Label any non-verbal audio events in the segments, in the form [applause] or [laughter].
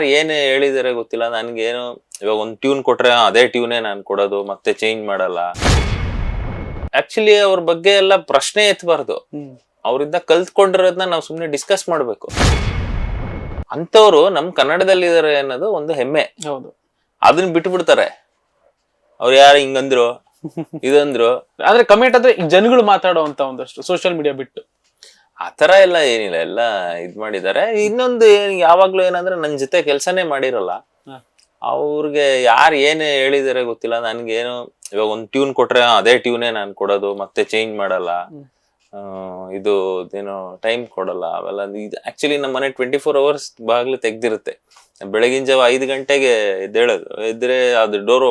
ಯಾರು ಏನು ಹೇಳಿದಾರೆ ಗೊತ್ತಿಲ್ಲ. ನನ್ಗೇನು ಇವಾಗ ಒಂದು ಟ್ಯೂನ್ ಕೊಟ್ರೆ ಅದೇ ಟ್ಯೂನೇ ನಾನು ಕೊಡೋದು ಮತ್ತೆ ಚೇಂಜ್ ಮಾಡಲ್ಲ. ಆಕ್ಚುಲಿ ಅವ್ರ ಬಗ್ಗೆ ಎಲ್ಲ ಪ್ರಶ್ನೆ ಎತ್ತಬಾರ್ದು ಅವರಿಂದ ಕಲ್ತ್ಕೊಂಡಿರೋದನ್ನ ನಾವು ಸುಮ್ಮನೆ ಡಿಸ್ಕಸ್ ಮಾಡಬೇಕು. ಅಂಥವ್ರು ನಮ್ಮ ಕನ್ನಡದಲ್ಲಿದ್ದಾರೆ ಅನ್ನೋದು ಒಂದು ಹೆಮ್ಮೆ. ಹೌದು. ಅದನ್ನ ಬಿಟ್ಬಿಡ್ತಾರೆ. ಅವ್ರು ಯಾರು ಹಿಂಗಂದ್ರು [laughs] ಇದಂದ್ರು. ಆದ್ರೆ ಕಮೆಂಟ್ ಅಂದ್ರೆ ಜನಗಳು ಮಾತಾಡುವಂತ ಒಂದಷ್ಟು ಸೋಷಿಯಲ್ ಮೀಡಿಯಾ ಬಿಟ್ಟು. ಆತರ ಎಲ್ಲ ಏನಿಲ್ಲ ಎಲ್ಲ ಇದ್ ಮಾಡಿದ್ದಾರೆ ಇನ್ನೊಂದು ಏನ್ ಯಾವಾಗ್ಲೂ ಏನಂದ್ರೆ ನನ್ ಜೊತೆ ಕೆಲಸನೇ ಮಾಡಿರಲ್ಲ. ಅವ್ರಿಗೆ ಯಾರು ಏನ್ ಹೇಳಿದಾರೆ ಗೊತ್ತಿಲ್ಲ ನನ್ಗೇನು ಇವಾಗ ಒಂದ್ ಟ್ಯೂನ್ ಕೊಟ್ರೆ ಅದೇ ಟ್ಯೂನೇ ನಾನು ಕೊಡೋದು ಮತ್ತೆ ಚೇಂಜ್ ಮಾಡಲ್ಲ. ಆ, ಇದು ಏನೋ ಟೈಮ್ ಕೊಡಲ್ಲ ಅವೆಲ್ಲ ಇದು ಆಕ್ಚುಲಿ ನಮ್ಮ ಮನೆ ಟ್ವೆಂಟಿ ಫೋರ್ ಅವರ್ಸ್ ಬಾಗ್ಲು ತೆಗ್ದಿರುತ್ತೆ. ಬೆಳಗಿನ ಜಾವ ಐದು ಗಂಟೆಗೆ ಎದ್ದೇಳೋದು ಎದ್ರೆ ಅದು ಡೋರ್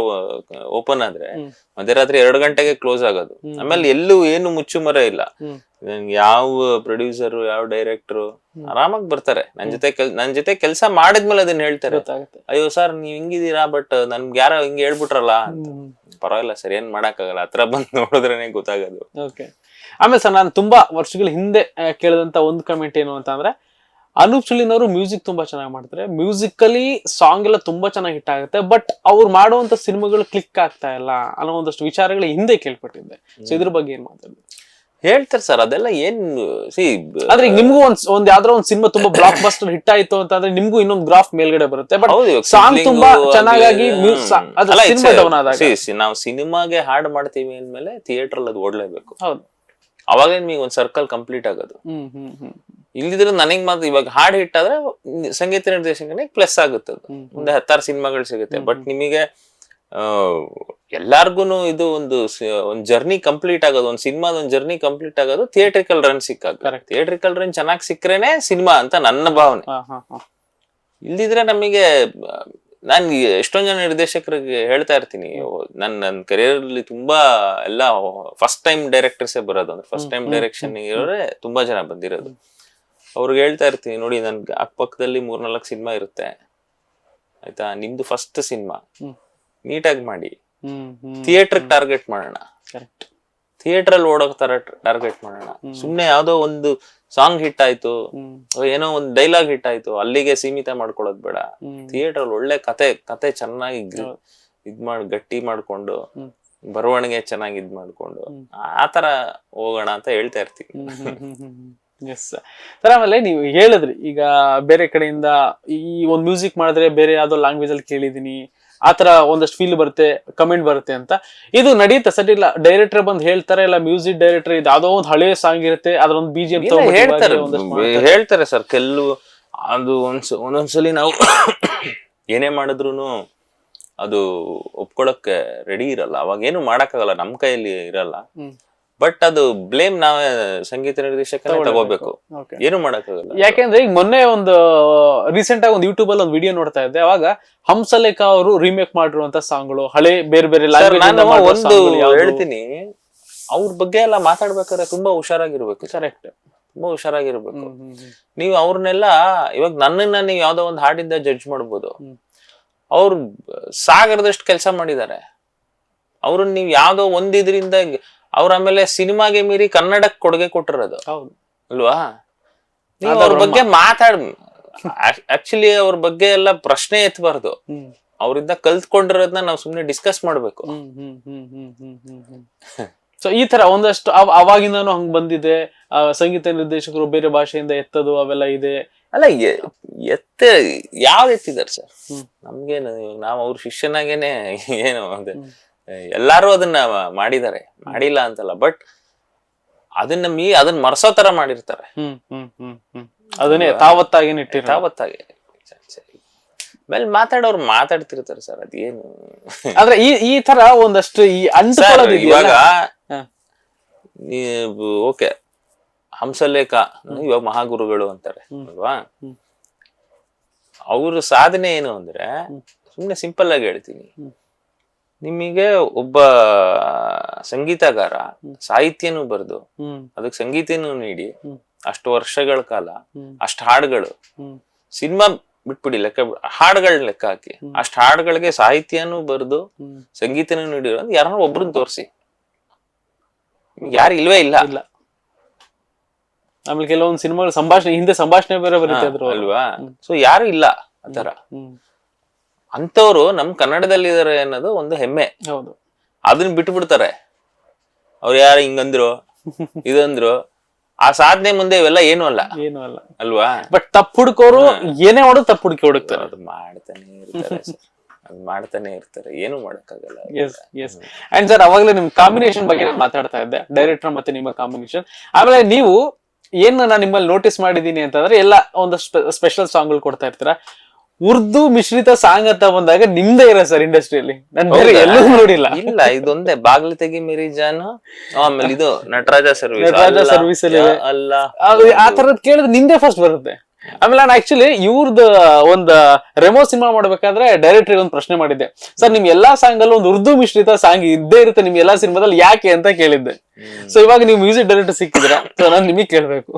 ಓಪನ್ ಆದ್ರೆ. ಮಧ್ಯರಾತ್ರಿ ಎರಡು ಗಂಟೆಗೆ ಕ್ಲೋಸ್ ಆಗೋದು. ಆಮೇಲೆ ಎಲ್ಲೂ ಏನು ಮುಚ್ಚುಮರ ಇಲ್ಲ. ಯಾವ ಪ್ರೊಡ್ಯೂಸರ್ ಯಾವ ಡೈರೆಕ್ಟರ್. ಆರಾಮಾಗಿ ಬರ್ತಾರೆ. ನನ್ ಜೊತೆ ನನ್ ಜೊತೆ ಕೆಲಸ ಮಾಡಿದ್ಮೇಲೆ ಅದನ್ನ ಹೇಳ್ತಾರೆ. ಗೊತ್ತಾಗುತ್ತೆ. ಅಯ್ಯೋ ಸರ್ ನೀವ್ ಹಿಂಗಿದೀರಾ ಬಟ್ ನನ್ಗೆ ಯಾರೋ ಹಿಂಗ್ ಹೇಳ್ಬಿಟ್ರಲ್ಲ ಪರವಾಗಿಲ್ಲ ಸರಿ ಏನ್ ಮಾಡಕ್ಕಾಗಲ್ಲ. ಹತ್ರ ಬಂದ್ ನೋಡಿದ್ರೇನೆ ಗೊತ್ತಾಗೋದು. ಓಕೆ ಆಮೇಲೆ ಸರ್ ನಾನು ತುಂಬಾ ವರ್ಷಗಳ ಹಿಂದೆ ಕೇಳಿದಂತ ಒಂದು ಕಮೆಂಟ್ ಏನು ಅಂತ ಅಂದ್ರೆ ಅನೂಪ್ ಸುಲಿನ್ ಅವರು ಮ್ಯೂಸಿಕ್ ತುಂಬಾ ಚೆನ್ನಾಗಿ ಮಾಡ್ತಾರೆ. ಮ್ಯೂಸಿಕಲಿ ಸಾಂಗ್ ಎಲ್ಲ ತುಂಬಾ ಚೆನ್ನಾಗಿ ಹಿಟ್ ಆಗುತ್ತೆ ಬಟ್ ಅವ್ರು ಮಾಡುವಂತ ಸಿನಿಮಾಗಳು ಕ್ಲಿಕ್ ಆಗ್ತಾ ಇಲ್ಲ ಅನ್ನೋ ಒಂದಷ್ಟು ವಿಚಾರಗಳು ಹಿಂದೆ ಕೇಳ್ಪಟ್ಟಿದ್ದೆ. ಸೊ ಇದ್ರ ಬಗ್ಗೆ ಏನ್ ಮಾತಾಡಿದ್ರು ಹೇಳ್ತಾರೆ ಸರ್ ಅದೆಲ್ಲ ಏನ್ ಸಿ ಆದ್ರೆ ನಿಮ್ಗೂ ಒಂದ್ ಒಂದ್ ಯಾವ್ದಾರ ಒಂದ್ ಸಿನಿಮಾ ತುಂಬಾ ಬ್ಲಾಕ್ ಬಸ್ಟರ್ ಹಿಟ್ ಆಯ್ತು ಅಂತಂದ್ರೆ ನಿಮ್ಗೂ ಇನ್ನೊಂದ್ ಗ್ರಾಫ್ ಮೇಲ್ಗಡೆ ಬರುತ್ತೆ. ಬಟ್ ಸಾಂಗ್ ತುಂಬಾ ಚೆನ್ನಾಗಿ ನಾವು ಸಿನಿಮಾಗೆ ಹಾಡ್ ಮಾಡ್ತೀವಿ ಅಂದ್ಮೇಲೆ ಥಿಯೇಟರ್ ಅದು ಓಡ್ಲೇಬೇಕು. ಹೌದು. ಅವಾಗಲೇ ನಿಮಗೆ ಒಂದ್ ಸರ್ಕಲ್ ಕಂಪ್ಲೀಟ್ ಆಗೋದು. ಇಲ್ದಿದ್ರೆ ನನಗ್ ಮಾತ್ರ ಇವಾಗ ಹಾಡ್ ಹಿಟ್ ಆದ್ರೆ ಸಂಗೀತ ನಿರ್ದೇಶಕನಿಗೆ ಪ್ಲಸ್ ಆಗುತ್ತೆ ಅದು. ಮುಂದೆ ಹತ್ತಾರು ಸಿನಿಮಾಗಳು ಸಿಗುತ್ತೆ. ಬಟ್ ನಿಮಗೆ ಎಲ್ಲಾರ್ಗು ಇದು ಒಂದು ಒಂದು ಜರ್ನಿ ಕಂಪ್ಲೀಟ್ ಆಗೋದು ಒಂದ್ ಸಿನಿಮಾದ ಒಂದು ಜರ್ನಿ ಕಂಪ್ಲೀಟ್ ಆಗೋದು ಥಿಯೇಟ್ರಿಕಲ್ ರನ್ ಸಿಕ್ಕಾಗ. ಥಿಯೇಟ್ರಿಕಲ್ ರನ್ ಚೆನ್ನಾಗಿ ಸಿಕ್ಕ್ರೇನೆ ಸಿನಿಮಾ ಅಂತ ನನ್ನ ಭಾವನೆ. ಇಲ್ದಿದ್ರೆ ನಮಗೆ ನಾನು ಎಷ್ಟೊಂದು ಜನ ನಿರ್ದೇಶಕರಿಗೆ ಹೇಳ್ತಾ ಇರ್ತೀನಿ ನನ್ ನನ್ನ ಕರಿಯರ್ ಅಲ್ಲಿ ತುಂಬಾ ಎಲ್ಲ ಫಸ್ಟ್ ಟೈಮ್ ಡೈರೆಕ್ಟರ್ಸ್ ಬರೋದು ಅಂದ್ರೆ ಫಸ್ಟ್ ಟೈಮ್ ಡೈರೆಕ್ಷನ್ ಇರೋರೆ ತುಂಬಾ ಜನ ಬಂದಿರೋದು. ಅವ್ರಿಗೆ ಹೇಳ್ತಾ ಇರ್ತೀನಿ ನೋಡಿ ನನ್ ಅಕ್ಕಪಕ್ಕದಲ್ಲಿ ಮೂರ್ನಾಲ್ಕು ಸಿನಿಮಾ ಇರುತ್ತೆ. ಆಯ್ತಾ? ನಿಮ್ದು ಫಸ್ಟ್ ಸಿನಿಮಾ. ನೀಟಾಗಿ ಮಾಡಿ. ಥಿಯೇಟರ್ ಟಾರ್ಗೆಟ್ ಮಾಡೋಣ. ಕರೆಕ್ಟ್ ಥಿಯೇಟರ್ ಅಲ್ಲಿ ಓಡೋ ತರ ಟಾರ್ಗೆಟ್ ಮಾಡೋಣ. ಸುಮ್ನೆ ಯಾವ್ದೋ ಒಂದು ಸಾಂಗ್ ಹಿಟ್ ಆಯ್ತು ಏನೋ ಒಂದು ಡೈಲಾಗ್ ಹಿಟ್ ಆಯ್ತು ಅಲ್ಲಿಗೆ ಸೀಮಿತ ಮಾಡ್ಕೊಳ್ಳೋದು ಬೇಡ. ಥಿಯೇಟರ್ ಅಲ್ಲಿ ಒಳ್ಳೆ ಕತೆ ಕತೆ ಚೆನ್ನಾಗಿ ಇದ್ ಮಾಡಿ ಗಟ್ಟಿ ಮಾಡ್ಕೊಂಡು ಬರವಣಿಗೆ ಚೆನ್ನಾಗಿ ಇದ್ ಮಾಡ್ಕೊಂಡು ಆತರ ಆ ತರ ಹೋಗೋಣ ಅಂತ ಹೇಳ್ತಾ ಇರ್ತೀವಿ. ಎಸ್ ಸರ್ ಆಮೇಲೆ ನೀವು ಹೇಳಿದ್ರಿ ಈಗ ಬೇರೆ ಕಡೆಯಿಂದ ಈ ಒಂದು ಮ್ಯೂಸಿಕ್ ಮಾಡಿದ್ರೆ ಬೇರೆ ಯಾವ್ದೋ ಲ್ಯಾಂಗ್ವೇಜ್ ಅಲ್ಲಿ ಕೇಳಿದೀನಿ ಆತರ ಒಂದಷ್ಟು ಫೀಲ್ ಬರುತ್ತೆ ಕಮೆಂಟ್ ಬರುತ್ತೆ ಅಂತ. ಇದು ನಡೀತಾ ಸರಿ ಇಲ್ಲ ಡೈರೆಕ್ಟರ್ ಬಂದು ಹೇಳ್ತಾರೆ ಇಲ್ಲ ಮ್ಯೂಸಿಕ್ ಡೈರೆಕ್ಟರ್ ಇದು ಯಾವ್ದೋ ಒಂದು ಹಳೆ ಸಾಂಗ್ ಇರುತ್ತೆ ಅದ್ರೊಂದು ಬಿ ಜಿ ಎಂ ಇಲ್ಲ, ಹೇಳ್ತಾರೆ. ಹೇಳ್ತಾರೆ ಸರ್ ಕೆಲವು ಅದು ಒಂದ್ಸ ಒಂದೊಂದ್ಸಲಿ ನಾವು ಏನೇ ಮಾಡಿದ್ರು ಅದು ಒಪ್ಕೊಳಕ್ಕೆ ರೆಡಿ ಇರಲ್ಲ. ಅವಾಗ ಏನು ಮಾಡಕ್ಕಾಗಲ್ಲ ನಮ್ ಕೈಯಲ್ಲಿ ಇರಲ್ಲ. ಬಟ್ ಅದು ಬ್ಲೇಮ್ ನಾವೇ ಸಂಗೀತ ನಿರ್ದೇಶಕ ತಗೋಬೇಕು. ಏನು ಮಾಡಕ್ಕಾಗಲ್ಲ. ಯಾಕೆಂದ್ರೆ ಈಗ ಮೊನ್ನೆ ಒಂದು ರೀಸೆಂಟ್ ಆಗಿ ಒಂದು ಯೂಟ್ಯೂಬ್ ಅಲ್ಲಿ ಒಂದು ವಿಡಿಯೋ ನೋಡ್ತಾ ಇದ್ದೆ. ಅವಾಗ ಹಂಸಲೇಖ ಅವರು ರೀಮೇಕ್ ಮಾಡಿರುವಂತ ಸಾಂಗ್ಗಳು ಹಳೆ ಬೇರೆ ಬೇರೆ ಒಂದು ಹೇಳ್ತೀನಿ. ಅವ್ರ ಬಗ್ಗೆ ಎಲ್ಲ ಮಾತಾಡ್ಬೇಕಾದ್ರೆ ತುಂಬಾ ಹುಷಾರಾಗಿರ್ಬೇಕು. ಕರೆಕ್ಟ್ ತುಂಬಾ ಹುಷಾರಾಗಿರ್ಬೇಕು. ನೀವು ಅವ್ರನ್ನೆಲ್ಲ ಇವಾಗ ನನ್ನನ್ನ ನೀವು ಯಾವ್ದೋ ಒಂದು ಹಾಡಿಂದ ಜಡ್ಜ್ ಮಾಡ್ಬೋದು. ಅವ್ರ ಅವ್ರು ಸಾಗರದಷ್ಟು ಕೆಲಸ ಮಾಡಿದ್ದಾರೆ. ಅವ್ರನ್ನ ನೀವು ಯಾವ್ದೋ ಒಂದ್ ಇದ್ರಿಂದ ಅವ್ರ ಆಮೇಲೆ ಸಿನಿಮಾಗೆ ಮೀರಿ ಕನ್ನಡಕ್ಕೆ ಕೊಡುಗೆ ಕೊಟ್ಟಿರೋದು. ಹೌದು. ಅಲ್ವಾ? ನೀವು ಅವ್ರ ಬಗ್ಗೆ ಮಾತಾಡ್ ಆಕ್ಚುಲಿ ಅವ್ರ ಬಗ್ಗೆ ಎಲ್ಲ ಪ್ರಶ್ನೆ ಎತ್ತಬಾರ್ದು ಅವರಿಂದ ಕಲ್ತ್ಕೊಂಡಿರೋದನ್ನ ನಾವು ಸುಮ್ನೆ ಡಿಸ್ಕಸ್ ಮಾಡ್ಬೇಕು. ಸೊ ಈ ತರ ಒಂದಷ್ಟು ಅವಾಗಿಂದನೂ ಹಂಗ್ ಬಂದಿದೆ. ಆ, ಸಂಗೀತ ನಿರ್ದೇಶಕರು ಬೇರೆ ಭಾಷೆಯಿಂದ ಎತ್ತದು ಅವೆಲ್ಲ ಇದೆ. ಅಲ್ಲ ಎತ್ತ ಯಾವ ಎತ್ತಿದ್ದಾರೆ ಸರ್. ನಮ್ಗೇನು ನಾವು ಅವ್ರ ಶಿಷ್ಯನಾಗೇನೆ ಏನು. ಎಲ್ಲಾರು ಅದನ್ನ ಮಾಡಿದ್ದಾರೆ. ಮಾಡಿಲ್ಲ ಅಂತಲ್ಲ ಬಟ್ ಅದನ್ನ ಮೀ ಅದನ್ನ ಮರ್ಸೋ ತರ ಮಾಡಿರ್ತಾರೆ. ಅದನ್ನೇ ತಾವತ್ತಾಗಿ ತಾವತ್ತಾಗಿ ಆಮೇಲೆ ಮಾತಾಡೋರು ಮಾತಾಡ್ತಿರ್ತಾರೆ ಸರ್ ಅದೇನು ಆದ್ರೆ ಈ ಈ ತರ ಒಂದಷ್ಟು ಈ ಇವಾಗ ಓಕೆ ಹಂಸಲೇಖ ಇವಾಗ ಮಹಾಗುರುಗಳು ಅಂತಾರೆ ಅಲ್ವಾ. ಅವ್ರ ಸಾಧನೆ ಏನು ಅಂದ್ರೆ. ಸುಮ್ನೆ ಸಿಂಪಲ್ ಆಗಿ ಹೇಳ್ತೀನಿ. ನಿಮಗೆ ಒಬ್ಬ ಸಂಗೀತಗಾರ. ಸಾಹಿತ್ಯನೂ ಬರೆದು ಅದಕ್ಕೆ ಸಂಗೀತನೂ ನೀಡಿ. ಅಷ್ಟು ವರ್ಷಗಳ ಕಾಲ ಅಷ್ಟು ಹಾಡುಗಳು. ಸಿನಿಮಾ ಬಿಟ್ಬಿಡಿ ಲೆಕ್ಕ ಹಾಡುಗಳ ಲೆಕ್ಕ ಹಾಕಿ. ಅಷ್ಟು ಹಾಡುಗಳಿಗೆ ಸಾಹಿತ್ಯನೂ ಬರೆದು ಸಂಗೀತನೂ ನೀಡಿರೋ ಯಾರನ್ನ ಒಬ್ರನ್ನ ತೋರಿಸಿ. ಯಾರು ಇಲ್ವೇ ಇಲ್ಲ. ಇಲ್ಲ. ಆಮೇಲೆ ಕೆಲವೊಂದು ಸಿನಿಮಾಗಳು ಸಂಭಾಷಣೆ ಹಿಂದೆ ಸಂಭಾಷಣೆ ಬೇರೆ ಬರುತ್ತೆ ಅಲ್ವಾ. ಸೊ ಯಾರು ಇಲ್ಲ ಆತರ ಅಂತವ್ರು ನಮ್ ಕನ್ನಡದಲ್ಲಿದ್ದಾರೆ ಅನ್ನೋದು ಒಂದು ಹೆಮ್ಮೆ. ಹೌದು. ಅದನ್ನ ಬಿಟ್ಟು ಬಿಡ್ತಾರೆ ಅವ್ರು ಯಾರು ಹಿಂಗಂದ್ರು ಇದಂದ್ರು ಆ ಸಾಧನೆ ಮುಂದೆ ಇವೆಲ್ಲ ಏನು ಅಲ್ಲ. ಏನು ಅಲ್ಲ. ಅಲ್ವಾ? ಬಟ್ ತಪ್ಪು ಹುಡುಕೋರು ಏನೇ ಮಾಡೋದು ತಪ್ಪು ಹುಡುಕಿ ಹುಡುಕ್ತಾರೆ. ಅದು ಮಾಡ್ತಾನೆ ಇರ್ತಾರೆ. ಅದು ಮಾಡ್ತಾನೆ ಇರ್ತಾರೆ. ಏನು ಮಾಡಕ್ಕಾಗಲ್ಲ ಎಸ್ ಎಸ್ ಅಂಡ್ ಸರ್ ಅವಾಗಲೇ ನಿಮ್ ಕಾಂಬಿನೇಷನ್ ಬಗ್ಗೆ ನಾನ್ ಮಾತಾಡ್ತಾ ಇದ್ದೆ. ಡೈರೆಕ್ಟರ್ ಮತ್ತೆ ನಿಮ್ಮ ಕಾಂಬಿನೇಷನ್ ಆಮೇಲೆ ನೀವು ಏನ್ ನಾನು ನಿಮ್ಮಲ್ಲಿ ನೋಟಿಸ್ ಮಾಡಿದೀನಿ ಅಂತಂದ್ರೆ ಎಲ್ಲ ಒಂದು ಸ್ಪೆಷಲ್ ಸಾಂಗ್ಗಳು ಕೊಡ್ತಾ ಇರ್ತೀರಾ? ಉರ್ದು ಮಿಶ್ರಿತ ಸಾಂಗ್ ಅಂತ ಬಂದಾಗ ನಿಮ್ದೇ ಇರೋ ಸರ್ ಇಂಡಸ್ಟ್ರಿಯಲ್ಲಿ? ನಾನು ಬೇರೆ ಎಲ್ಲೂ ನೋಡಿಲ್ಲ. ಇಲ್ಲ ಇದೊಂದೇ ಬಾಗ್ಲ ತೆಗಿ ಮೇರಿ ಜಾನ್ ಆಮೇಲೆ ಇದು ನಟರಾಜ ಸರ್ವಿಸ್ ನಟರಾಜ ಸರ್ವಿಸ್ ಅಲ್ಲಿ. ಅಲ್ಲ. ಆ ತರದ್ ಕೇಳಿದ್ರೆ ನಿಮ್ದೇ ಫಸ್ಟ್ ಬರುತ್ತೆ. ಆಮೇಲೆ ನಾನು ಆಕ್ಚುಲಿ ಇವ್ರದ್ದು ಒಂದು ರೆಮೋ ಸಿನಿಮಾ ಮಾಡ್ಬೇಕಾದ್ರೆ ಡೈರೆಕ್ಟರ್ ಒಂದು ಪ್ರಶ್ನೆ ಮಾಡಿದ್ದೆ. ಸರ್ ನಿಮ್ ಎಲ್ಲಾ ಸಾಂಗ್ ಅಲ್ಲಿ ಒಂದು ಉರ್ದು ಮಿಶ್ರಿತ ಸಾಂಗ್ ಇದ್ದೇ ಇರುತ್ತೆ ನಿಮ್ ಎಲ್ಲಾ ಸಿನಿಮಾದಲ್ಲಿ ಯಾಕೆ ಅಂತ ಕೇಳಿದ್ದೆ. ಸೊ ಇವಾಗ ನೀವು ಮ್ಯೂಸಿಕ್ ಡೈರೆಕ್ಟರ್ ಸಿಕ್ಕಿದ್ರ ಸೊ ನಾನು ನಿಮಗೆ ಕೇಳ್ಬೇಕು.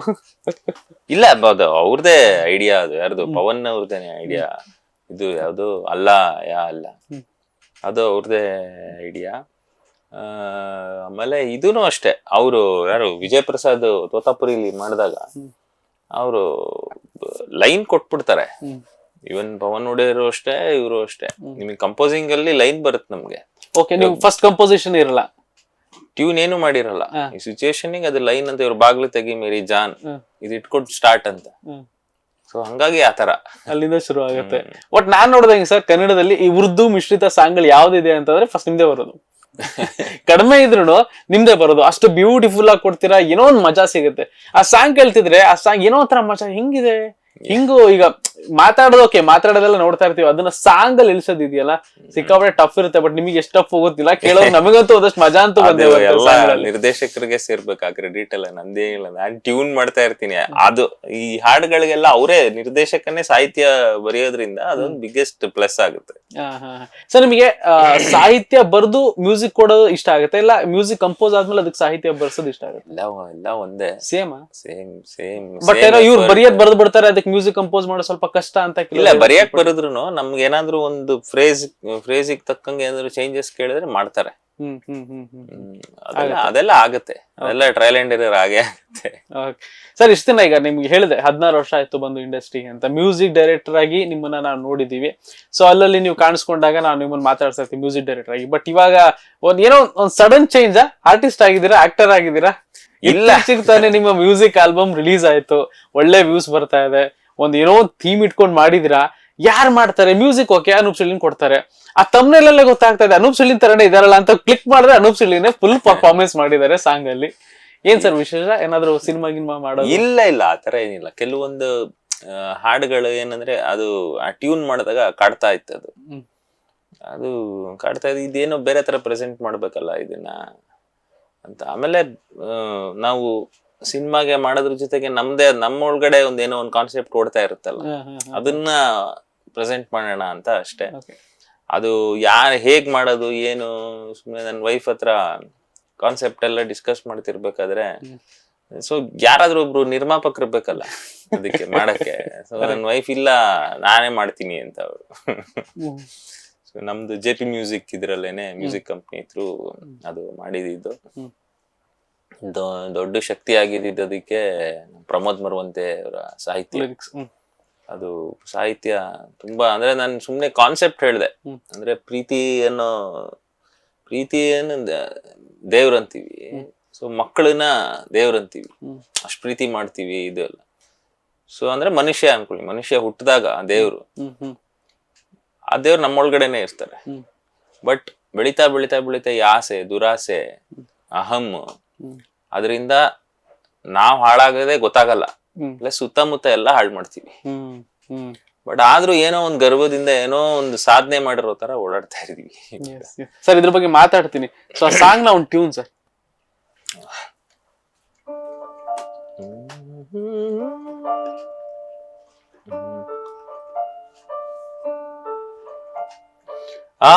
[laughs] ಇಲ್ಲ ಅದು ಅವ್ರದೇ ಐಡಿಯಾ ಅದು. ಯಾರ್ದು? ಪವನ್ ಅವ್ರದೇನೆ ಐಡಿಯಾ ಇದು ಯಾವುದು? ಅಲ್ಲ ಯಾ ಅಲ್ಲ. ಅದು ಅವ್ರದೇ ಐಡಿಯಾ ಆಮೇಲೆ ಇದೂನು ಅಷ್ಟೇ. ಅವರು ಯಾರು? ವಿಜಯ್ ಪ್ರಸಾದ್ ತೋತಾಪುರಿಲಿ ಮಾಡಿದಾಗ. ಅವರು ಲೈನ್ ಕೊಟ್ಬಿಡ್ತಾರೆ. ಇವನ್ ಪವನ್ ಒಡೆಯರು ಅಷ್ಟೇ ಇವರು ಅಷ್ಟೇ. ನಿಮಗೆ ಕಂಪೋಸಿಂಗ್ ಅಲ್ಲಿ ಲೈನ್ ಬರುತ್ತೆ ನಮ್ಗೆ. ಓಕೆ ನೀವು ಫಸ್ಟ್ ಕಂಪೋಸಿಷನ್ ಇರಲ್ಲ. ಟ್ಯೂನ್ ಏನು ಮಾಡಿರಲ್ಲ. ಈ ಸಿಚುಯೇಷನ್ ಅದು ಲೈನ್ ಅಂತ ಇವ್ರು ಬಾಗ್ಲು ತೆಗಿ ಮೇರಿ ಜಾನ್. ಇದು ಇಟ್ಕೊಟ್ಟು ಸ್ಟಾರ್ಟ್ ಅಂತ. ಸೊ ಹಂಗಾಗಿ ಆತರ ಅಲ್ಲಿಂದ ಶುರು ಆಗುತ್ತೆ. ಬಟ್ ನಾನ್ ನೋಡಿದಂಗೆ ಸರ್ ಕನ್ನಡದಲ್ಲಿ ಈ ಉರ್ದು ಮಿಶ್ರಿತ ಸಾಂಗ್ಗಳು ಯಾವ್ದಿದೆ ಅಂತಂದ್ರೆ ಫಸ್ಟ್ ನಿಮ್ದೇ ಬರೋದು. [laughs] ಕಡಿಮೆ ಇದ್ರು ನಿಮ್ದೇ ಬರೋದು. ಅಷ್ಟು ಬ್ಯೂಟಿಫುಲ್ ಆಗಿ ಕೊಡ್ತೀರಾ ಏನೋ ಒಂದ್ ಮಜಾ ಸಿಗುತ್ತೆ. ಆ ಸಾಂಗ್ ಕೇಳ್ತಿದ್ರೆ ಆ ಸಾಂಗ್ ಏನೋ ತರ ಮಜಾ ಹಿಂಗಿದೆ? ಹಿಂಗು ಈಗ ಮಾತಾಡೋದು ಓಕೆ ಮಾತಾಡೋದೆಲ್ಲ ನೋಡ್ತಾ ಇರ್ತೀವಿ. ಅದನ್ನ ಸಾಂಗ್ ಅಲ್ಲಿ ಇಳಿಸೋದಿದೆಯಲ್ಲ? ಸಿಕ್ಕಾಪಟ್ಟೆ ಟಫ್ ಇರುತ್ತೆ ಬಟ್ ನಿಮಗೆ ಎಷ್ಟು ಟಫ್ ಹೋಗುತ್ತಿಲ್ಲ ಕೇಳೋ [laughs] ನಮಗಂತೂ ಒಂದಷ್ಟು ಮಜಾ ಅಂತೂ ಬಂದೇವ ಅದು ಎಲ್ಲ ನಿರ್ದೇಶಕರಿಗೆ ಸೇರ್ಬೇಕು ಆ ಕ್ರೆಡಿಟ್ ಎಲ್ಲ. ನಂದೇ ಇಲ್ಲ. ನಾನು ಟ್ಯೂನ್ ಮಾಡ್ತಾ ಇರ್ತೀನಿ. ಅದು ಈ ಹಾಡುಗಳಿಗೆಲ್ಲ ಅವರೇ ನಿರ್ದೇಶಕನೇ ಸಾಹಿತ್ಯ ಬರೆಯೋದ್ರಿಂದ ಅದೊಂದು ಬಿಗ್ಗೆಸ್ಟ್ ಪ್ಲಸ್ ಆಗುತ್ತೆ. ಸರ್ ನಿಮಗೆ ಸಾಹಿತ್ಯ ಬರೆದು ಮ್ಯೂಸಿಕ್ ಕೊಡೋದು ಇಷ್ಟ ಆಗುತ್ತೆ? ಇಲ್ಲ ಮ್ಯೂಸಿಕ್ ಕಂಪೋಸ್ ಆದ್ಮೇಲೆ ಅದಕ್ಕೆ ಸಾಹಿತ್ಯ ಬರ್ಸೋದು ಇಷ್ಟ ಆಗುತ್ತೆ? ಎಲ್ಲ ಎಲ್ಲ ಒಂದೇ. ಸೇಮ್ ಸೇಮ್ ಸೇಮ್ ಬಟ್ ಏನೋ ಇವ್ರು ಬರೆಯೋದು ಬರೆದು ಬಿಡ್ತಾರೆ ಅದಕ್ಕೆ ಮ್ಯೂಸಿಕ್ ಕಂಪೋಸ್ ಮಾಡೋ ಸ್ವಲ್ಪ ಕಷ್ಟ ಅಂತ ಇಲ್ಲ ಬರೆಯಕ್ ಬರೆದ್ರು ನಮ್ಗೆ ಏನಾದ್ರು ಒಂದು ಫ್ರೇಸ್ ಫ್ರೇಸಿಗೆ ತಕ್ಕಂಗೆ ಏನಾದ್ರು ಚೇಂಜಸ್ ಕೇಳಿದ್ರೆ ಮಾಡ್ತಾರೆ. ಹ್ಮ್ ಹ್ಮ್ ಹ್ಮ್ ಹ್ಮ್. ಹ್ಮ್. ಅದೆಲ್ಲ ಅದೆಲ್ಲ ಆಗತ್ತೆ. ಅದೆಲ್ಲ ಟ್ರಯಲ್ ಅಂಡ್ ಎರರ್ ಆಗೇ ಆಗುತ್ತೆ. ಸರ್ ಇಷ್ಟ ದಿನ ಈಗ ನಿಮ್ಗೆ ಹೇಳಿದೆ ಹದಿನಾರು ವರ್ಷ ಆಯ್ತು ಬಂದು ಇಂಡಸ್ಟ್ರಿಗೆ ಅಂತ. ಮ್ಯೂಸಿಕ್ ಡೈರೆಕ್ಟರ್ ಆಗಿ ನಿಮ್ಮನ್ನ ನಾವು ನೋಡಿದೀವಿ. ಸೊ ಅಲ್ಲಲ್ಲಿ ನೀವು ಕಾಣಿಸ್ಕೊಂಡಾಗ ನಾವು ನಿಮ್ಮನ್ನ ಮಾತಾಡ್ತಾ ಇರ್ತೀವಿ ಮ್ಯೂಸಿಕ್ ಡೈರೆಕ್ಟರ್ ಆಗಿ. ಬಟ್ ಇವಾಗ ಒಂದ್ ಏನೋ ಒಂದ್ ಸಡನ್ ಚೇಂಜ್ ಆರ್ಟಿಸ್ಟ್ ಆಗಿದ್ದೀರಾ ಆಕ್ಟರ್ ಆಗಿದ್ದೀರಾ? ಇಲ್ಲ. ತಾನೇ ನಿಮ್ಮ ಮ್ಯೂಸಿಕ್ ಆಲ್ಬಮ್ ರಿಲೀಸ್ ಆಯ್ತು. ಒಳ್ಳೆ ವ್ಯೂಸ್ ಬರ್ತಾ ಇದೆ. ಒಂದ್ ಏನೋ ಒಂದ್ ಥೀಮ್ ಇಟ್ಕೊಂಡ್ ಮಾಡಿದಿರಾ? ಯಾರು ಮಾಡ್ತಾರೆ? ಮ್ಯೂಸಿಕ್ ಓಕೆ ಅನೂಪ್ ಸಿಳ್ಳಿನ್ ಕೊಡ್ತಾರೆ. ಆ ತಮ್ನೆಲ್ಲ ಗೊತ್ತಾಗ್ತಾ ಇದೆ ಅನೂಪ್ ಸಿಳ್ಳಿನ್ ತರನೇ ಇದಾರಲ್ಲ ಅಂತ ಕ್ಲಿಕ್ ಮಾಡಿದ್ರೆ ಅನೂಪ್ ಸಿಳ್ಳಿನೇ ಫುಲ್ ಪರ್ಫಾರ್ಮೆನ್ಸ್ ಮಾಡಿದ್ದಾರೆ ಸಾಂಗ್ ಅಲ್ಲಿ. ಏನ್ ಸರ್ ವಿಶೇಷ? ಏನಾದ್ರು ಸಿನಿಮಾ ಗಿನ್ಮಾ ಮಾಡೋ ಇಲ್ಲ ಇಲ್ಲ ಆತರ ಏನಿಲ್ಲ. ಕೆಲವೊಂದು ಹಾಡುಗಳು ಏನಂದ್ರೆ ಅದು ಆ ಟ್ಯೂನ್ ಮಾಡಿದಾಗ ಕಾಡ್ತಾ ಇತ್ತು ಅದು. ಅದು ಕಾಡ್ತಾ ಇದ್ದು ಇದೇನೋ ಬೇರೆ ತರ ಪ್ರೆಸೆಂಟ್ ಮಾಡ್ಬೇಕಲ್ಲ ಇದನ್ನ ಅಂತ. ಆಮೇಲೆ ನಾವು ಸಿನಿಮಾಗೆ ಮಾಡೋದ್ರ ಜೊತೆಗೆ ನಮ್ದೇ ನಮ್ಮ ಒಳಗಡೆ ಒಂದ್ ಏನೋ ಒಂದ್ ಕಾನ್ಸೆಪ್ಟ್ ಕೊಡ್ತಾ ಇರುತ್ತಲ್ಲ. ಅದನ್ನ ಪ್ರೆಸೆಂಟ್ ಮಾಡೋಣ ಅಂತ ಅಷ್ಟೇ. ಅದು ಯಾರು ಹೇಗ್ ಮಾಡೋದು ಏನು ಸುಮ್ಮನೆ ನನ್ನ ವೈಫ್ ಹತ್ರ ಕಾನ್ಸೆಪ್ಟ್ ಎಲ್ಲ ಡಿಸ್ಕಸ್ ಮಾಡ್ತಿರ್ಬೇಕಾದ್ರೆ ಸೊ ಯಾರಾದ್ರೂ ಒಬ್ರು ನಿರ್ಮಾಪಕರು ಬೇಕಲ್ಲ ಅದಕ್ಕೆ ಮಾಡಕ್ಕೆ. ಸೊ ನನ್ನ ವೈಫ್ ಇಲ್ಲ ನಾನೇ ಮಾಡ್ತೀನಿ ಅಂತ ಅವರು. ಸೊ ನಮ್ದು ಜೆ ಪಿ ಮ್ಯೂಸಿಕ್ ಇದ್ರಲ್ಲೇನೆ ಮ್ಯೂಸಿಕ್ ಕಂಪ್ನಿ ಥ್ರೂ ಅದು ಮಾಡಿದ್ದು. ದೊಡ್ಡ ಶಕ್ತಿ ಆಗಿದ್ದದಕ್ಕೆ ಪ್ರಮೋದ್ ಮರುವಂತೆ ಅವರ ಸಾಹಿತ್ಯ. ಅದು ಸಾಹಿತ್ಯ ತುಂಬಾ ಅಂದ್ರೆ ನಾನು ಸುಮ್ನೆ ಕಾನ್ಸೆಪ್ಟ್ ಹೇಳ್ದೆ. ಅಂದ್ರೆ ಪ್ರೀತಿ ಅನ್ನೋ ಪ್ರೀತಿ ಏನು ದೇವ್ರಂತೀವಿ. ಸೊ ಮಕ್ಕಳನ್ನ ದೇವ್ರಂತೀವಿ. ಅಷ್ಟು ಅಷ್ಟ್ ಪ್ರೀತಿ ಮಾಡ್ತೀವಿ ಇದು ಎಲ್ಲ. ಸೊ ಅಂದ್ರೆ ಮನುಷ್ಯ ಅನ್ಕೊಳ್ಳಿ ಮನುಷ್ಯ ಹುಟ್ಟಿದಾಗ ದೇವ್ರು. ಆ ದೇವ್ರು ನಮ್ಮೊಳಗಡೆನೆ ಇರ್ತಾರೆ. ಬಟ್ ಬೆಳಿತಾ ಬೆಳಿತಾ ಬೆಳಿತಾ ಈ ಆಸೆ ದುರಾಸೆ ಅಹಂ. ಅದರಿಂದ ನಾವ್ ಹಾಳಾಗದೆ ಗೊತ್ತಾಗಲ್ಲ. ಇಲ್ಲ ಸುತ್ತಮುತ್ತ ಎಲ್ಲ ಹಾಳು ಮಾಡ್ತೀವಿ. ಬಟ್ ಆದ್ರೂ ಏನೋ ಒಂದ್ ಗರ್ವದಿಂದ ಏನೋ ಒಂದು ಸಾಧನೆ ಮಾಡಿರೋ ತರ ಓಡಾಡ್ತಾ ಇದೀವಿ. ಸರ್ ಇದ್ರ ಬಗ್ಗೆ ಮಾತಾಡ್ತೀನಿ ಸೊ ಆ ಸಾಂಗ್ನ ಒಂದು ಟ್ಯೂನ್ ಸರ್ ಆ